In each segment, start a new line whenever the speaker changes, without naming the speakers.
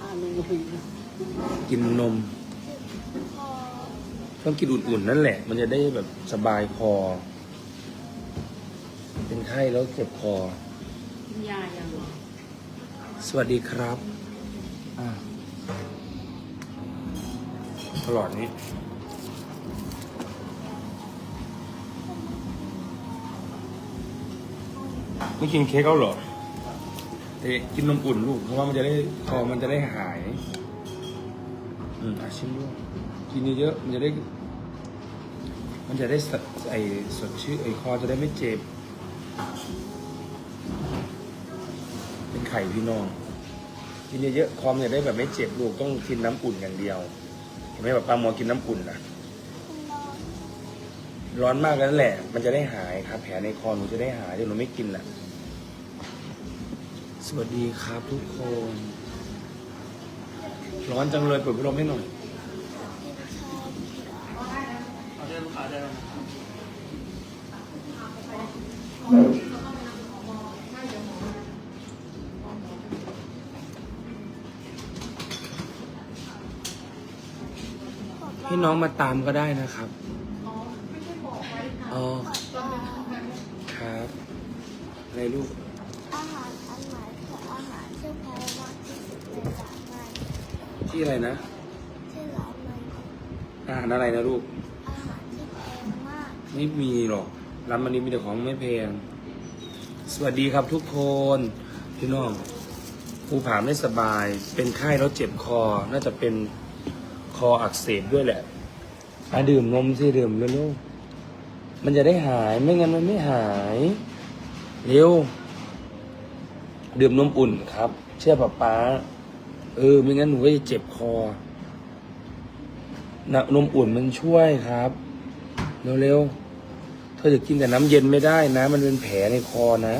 อ่านงง
กินนม
พอ
ต้องกินอุ่นๆนั่นแหละ มันจะได้แบบสบายคอ เป็นไข้แล้วเจ็บคอ
กินยายังเหรอ
สวัสดีครับอ่าตลอดนี้ไม่กินเค้กแล้วเหรอ เอ๊ะกินนมอุ่นลูกเพราะว่ามันจะได้คอมันจะได้หาย อืมอาชิมด้วยกินเยอะๆมันจะได้ มันจะได้สดไอสดชื่นไอคอจะได้ไม่เจ็บ เป็นไข่พี่น้องกินเยอะๆคอมจะได้แบบไม่เจ็บลูกต้องกินน้ำอุ่นอย่างเดียวเห็นไหมแบบปลาหมอกินน้ำอุ่นนะร้อนมากแล้วแหละ มันจะได้หายครับ แผลในคอหนูจะได้หายเดี๋ยวหนูไม่กินแหละ สวัสดีครับทุกคน ร้อนจังเลยเปิดพัดลมให้หน่อย
กินข้าว
เอาเดินขาเดิน
ให้น้องมาตามก็ได้นะครับ อ๋อ ครับ อะไรลูก
อาหารอันไหนคืออาหารที่แพงมากที่สุดในร้านมัน
ที่อะไรนะ
ที่ร้านมัน
อาหารอะไรนะลูก
อาหารที่แพงมาก
ไม่มีหรอกร้านมันนี้มีแต่ของไม่แพง สวัสดีครับทุกคน พี่น้องภูผาไม่สบาย เป็นไข้แล้วเจ็บคอ น่าจะเป็นคออักเสบด้วยแหละอะดื่มนมสิดื่มเร็วๆมันจะได้หายไม่งั้นมันไม่หาย เร็ว ดื่มนมอุ่นครับ เชื่อป๊าป๊า เออ ไม่งั้นหนูก็จะเจ็บคอนะนมอุ่นมันช่วยครับ เร็วๆ เธอจะกินแต่น้ำเย็นไม่ได้นะ มันเป็นแผลในคอนะ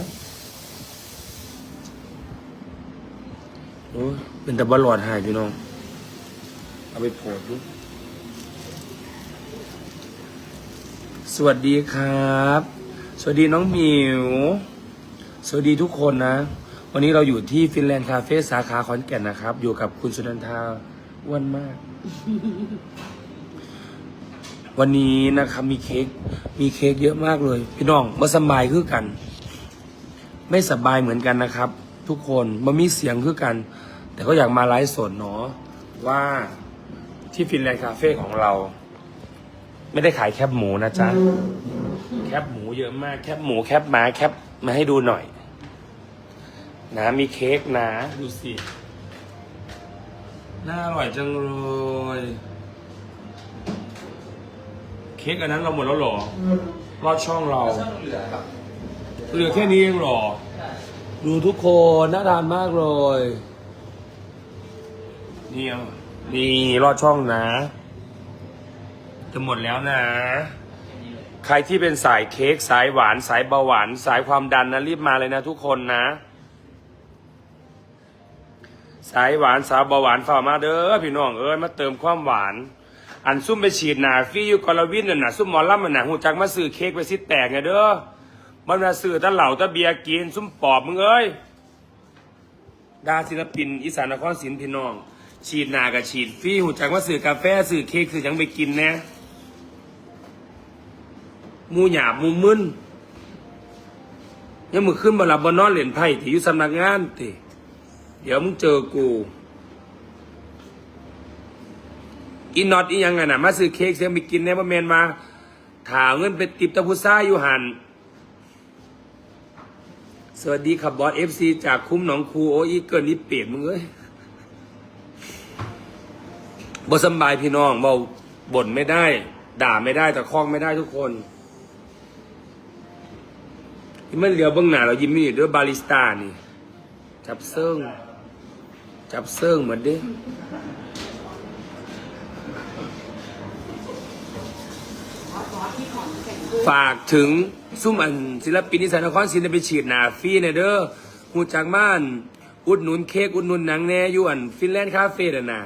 โอ้เป็นตะบะหลอดหายพี่น้อง เอาไปโผล่ดูสวัสดีครับ สวัสดีน้องหมิว สวัสดีทุกคนนะ วันนี้เราอยู่ที่ฟินแลนด์คาเฟ่สาขาขอนแก่นนะครับ อยู่กับคุณสุนันทาอ้วนมาก วันนี้นะครับมีเค้กมีเค้กเยอะมากเลย พี่น้องมาสบายคือกัน ไม่สบายเหมือนกันนะครับ ทุกคนมามีเสียงคือกัน แต่ก็อยากมาไลฟ์สดเนาะว่าที่ฟินแลนด์คาเฟ่ของเรา ไม่ได้ขายแคบหมูนะจ๊ะ แคบหมูเยอะมาก แคบหมูแคบหมาแคบมาให้ดูหน่อย นะมีเค้กนะ ดูสิ น่าอร่อยจังเลย เค้กอันนั้นเราหมดแล้วเหรอ รอดช่องเรา
ช่างเหลือครับ
เหลือแค่นี้เองเหรอ ดูทุกคนน่าทานมากเลย นี่เอานี่รอดช่องนะ จะหมดแล้วนะ ใครที่เป็นสายเค้กสายหวานสายเบาหวาน สายความดันนะรีบมาเลยนะทุกคนนะ สายหวานสาวเบาหวานฝ่ามาเด้อพี่น้องเอ้ยมาเติมความหวาน อันซุ่มไปฉีดหนาฟี่อยู่กอลวินน่ะนะซุ่มหมอลำมันนะหูจักมาซื้อเค้กไปซิแตกไงเด้อมันมาซื้อตะเหล่าตะเบียร์กินซุ่มปอบมึงเอ้ยดาศิลปินอีสานนครศรีพี่น้อง ฉีดหนากับฉีดฟี่หูจักมาซื้อกาแฟซื้อเค้กซื้อยังไปกินแน่มูหยาบมูมึนยังมือขึ้นบหลับนนอนเหรียญไพ่ที่อยู่สำนักงานติ เดี๋ยวมึงเจอกูอีน็อตอียังไงนะมาซื้อเค้กเสียงไปกินเนี่ยมาเมนมาถาเงินไปติบตะพุซ่าอยู่หันสวัสดีครับบอสเอฟซีจากคุ้มหนองคูโออีเกินนี่เปียกมึงเอ้ยบ่สบายพี่น้องเบาบ่นไม่ได้ ด่าไม่ได้แต่คล้องไม่ได้ทุกคนที่มันเหลียวเบื้องหน้าเรายิ้มนี่ด้วยบาริสต้านี่จับเซิง จับเซิงเหมือนเด้ฝากถึงซุ่มอันศิลปินนิสัยนครศรีไปฉีดหนาฟรีเนเด้อหูจากบ้าน อุดหนุนเค้กอุดหนุนหนังแน่ยู่อันฟินแลนด์คาเฟ่น่ะนะ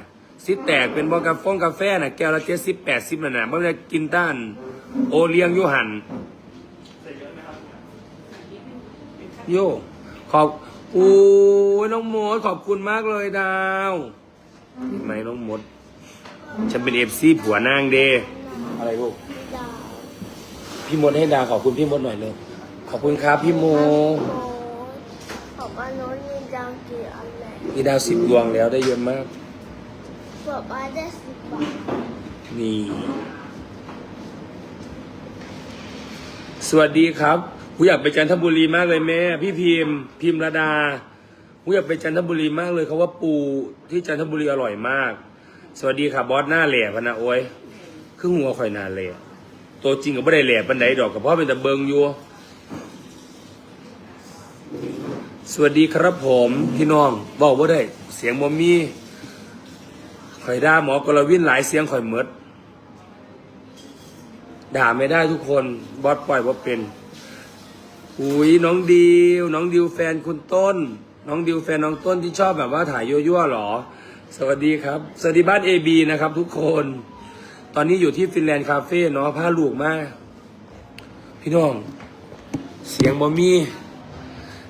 ซิแตกเป็นบอกาฟงกาแฟน่ะแก้วละเจ็ดสิบแปดสิบน่ะนะเมื่อกินต้าน โอเลียงยูหันโยขอบ อุ้ยยน้องมดขอบคุณมากเลยดาวเห็นไหมน้องมด ฉันเป็นเอฟซีผัวนางเดอะไรลูก
ดาว
พี่มดให้ดาวขอบคุณพี่มดหน่อยเลยขอบคุณครับพี่โม
โน้ตบอกว่าโน้ตมีดาวกี่อันเลย
มีดาวสิบดวงแล้วได้เยอะมาก
บอกว่าได้สิบบาท
นี่ สวัสดีครับ ผมอยากไปจันทบุรีมากเลยแม่ พี่พิมพ์ พิมระดาผมอยากไปจันทบุรีมากเลยเขาว่าปูที่จันทบุรีอร่อยมาก สวัสดีครับอสหน้าแหล่พะนะโอ้ยครึ่งหัวข่อยหนาแหล่ตัวจริงก็ไม่ได้แหล่ปันไดดอกกับพ่อเป็นแต่เบิงอยู่สวัสดีครับผมพี่น้องบอกว่าได้เสียงมอมี่ข่อยด่าหมอกรวินหลายเสียงข่อยเมดด่าไม่ได้ทุกคนบอสปล่อยว่าเป็น อุ้ยน้องดิวน้องดิวแฟนคุณต้น น้องดิวแฟนน้องต้นที่ชอบแบบว่าถ่ายยั่วๆหรอ สวัสดีครับ สวัสดีบ้านเอบีนะครับ ทุกคน ตอนนี้อยู่ที่ฟินแลนด์คาเฟ่เนาะผ้าลูกมาก พี่น้อง เสียงบอมี่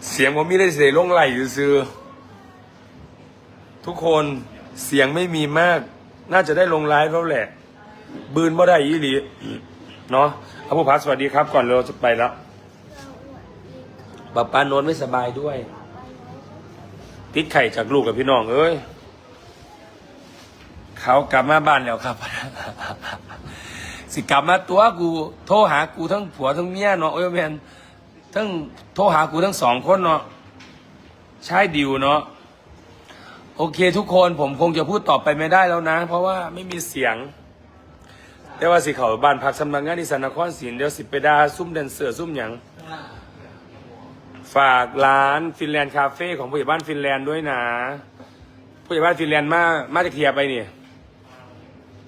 เสียงบอมี่ได้เสียลงไหลซื้อ ทุกคนเสียงไม่มีมาก น่าจะได้ลงไลฟ์แล้วแหละ บืนบ่ได้ยี่หลีเนาะอภูพักสวัสดีครับ ก่อนเราจะไปแล้ว ป้าป้าโนนไม่สบายด้วย ติดไข่จากลูกกับพี่น้องเอ้ย เขากลับมาบ้านแล้วครับ สิกลับมาตัวกู โทรหากูทั้งผัวทั้งเมียเนาะโอ้ยแมนทั้งโทรหากูทั้งสองคนเนาะใช่ดิวเนาะโอเค ทุกคนผมคงจะพูดต่อไปไม่ได้แล้วนะ เพราะว่าไม่มีเสียงเดี๋ยวว่าสิเขาบ้านพักสำนักงานที่สนครศรีเดี๋ยวสิไปดาซุ่มแดนเสือซุ่มหยัง ฝากร้านฟินแลนด์คาเฟ่ของผู้ใหญ่บ้านฟินแลนด์ด้วยนะ ผู้ใหญ่บ้านฟินแลนด์มามาจากเทียไปนี่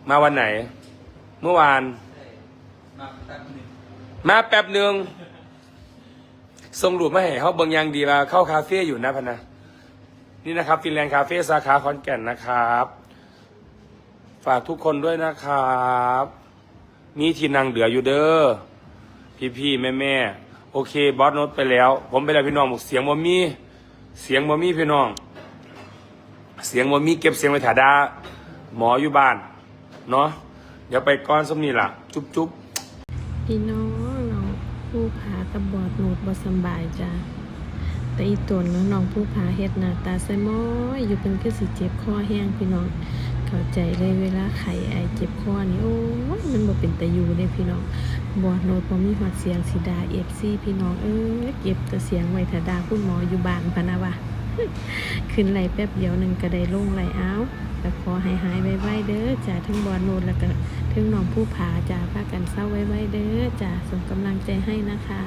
มาวันไหน เมื่อวาน มาแป๊บหนึ่งส่งรูปมาให้เขาเบิงยังดีว่าเข้าคาเฟ่อยู่นะพะนะนี่นะครับฟินแลนด์คาเฟ่สาขาขอนแก่นนะครับ ฝากทุกคนด้วยนะครับ มีที่นั่งเหลืออยู่เด้อพี่พี่แม่แม่ๆ โอเคบอสโน้ตไปแล้ว ผมไปแล้วพี่น้องบอกเสียงบ่มีเสียงบ่มีพี่น้อง เสียงบ่มีเก็บเสียงไว้ถาดาหมออยู่บ้าน เนาะเดี๋ยวไปก้อนสมนี่ล่ะ จุ๊บจุ๊บ
พี่น้องน้องผู้ผากับบอดหนูดบ่สบายจ้ะแต่อีตนเนาะน้องผู้ผาเฮ็ดหน้าตาใส่ม้อยอยู่เป็นคือสิเจ็บคอแห้งพี่น้อง เข้าใจเลยเวลาไข้ไอเจ็บคอนี่โอ้ยมันบ่เป็นตะยูเด้พี่น้อง บอดโนดบ่มีหอดเสียงสีดาเอฟซีพี่น้องเออเก็บแต่เสียงไว้ถดาคุณหมออยู่บ้านพะนะวะขึ้นไหลแป๊บเดียวหนึ่งก็ได้ลงไหลอ้าวแต่ขอให้หายไวๆเด้อจ่าทั้งบอดโนดแล้วก็ทั้งน้องผู้ผาจ่าพากันเศร้าไว้ๆเด้อจ่าส่งกำลังใจให้นะคะ